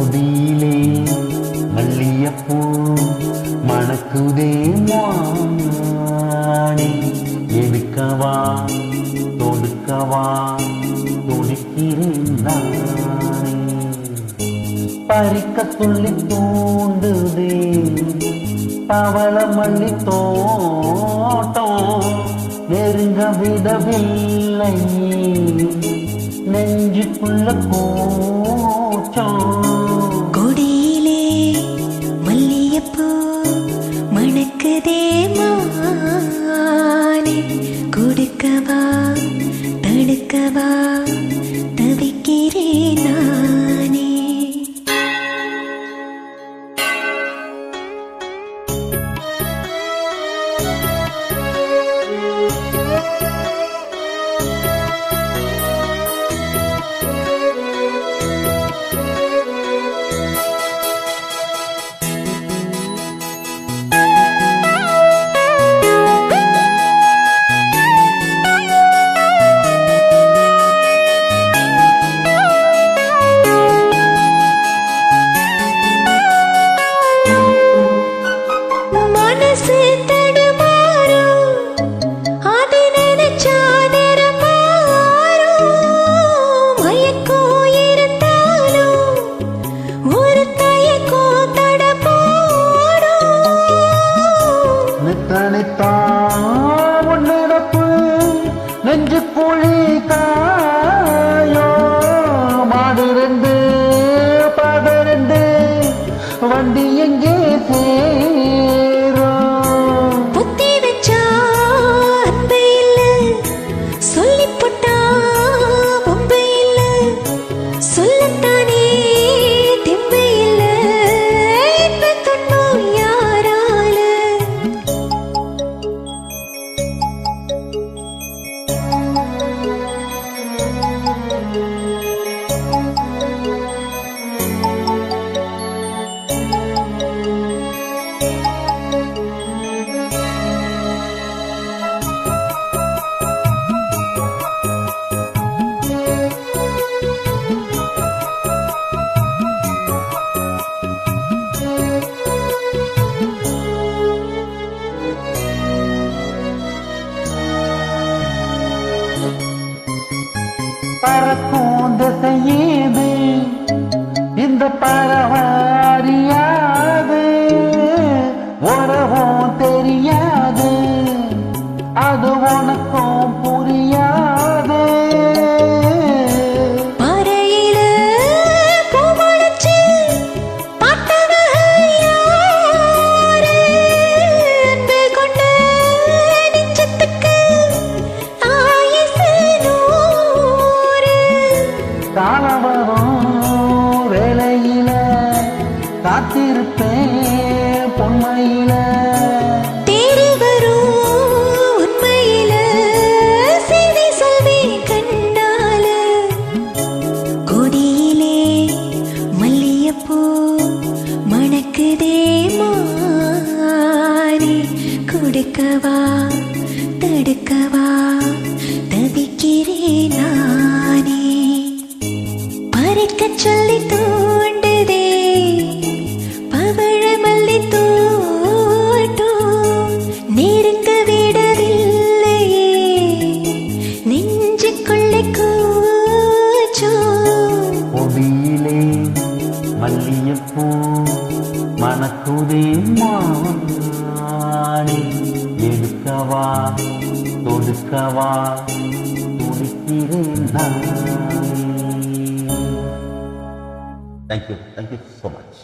கொடியிலே மல்லியப்பூ மணக்குதே மானே. எடுக்கவா தொடுக்கவா துடிக்கிறேன் பறிக்க துள்ளி தூண்டுதே பவள மல்லி தோட்டம் நெருங்க விடவில்லை நெஞ்சுக்குள்ள கோச்சம் நித்தனைத்தான் உன்னிடப்பு நெஞ்சு புழி காயோ. மாடு ரெண்டு பாத ரெண்டு வண்டி எங்கே சேரும் பறக்கும் திசையேது இந்த பரவாரியாது மணக்குதே மாறி கொடுக்கவா? மணக்குதே எடுக்கவா தொடுக்கவா துடிக்கிறேன் thank you thank you so much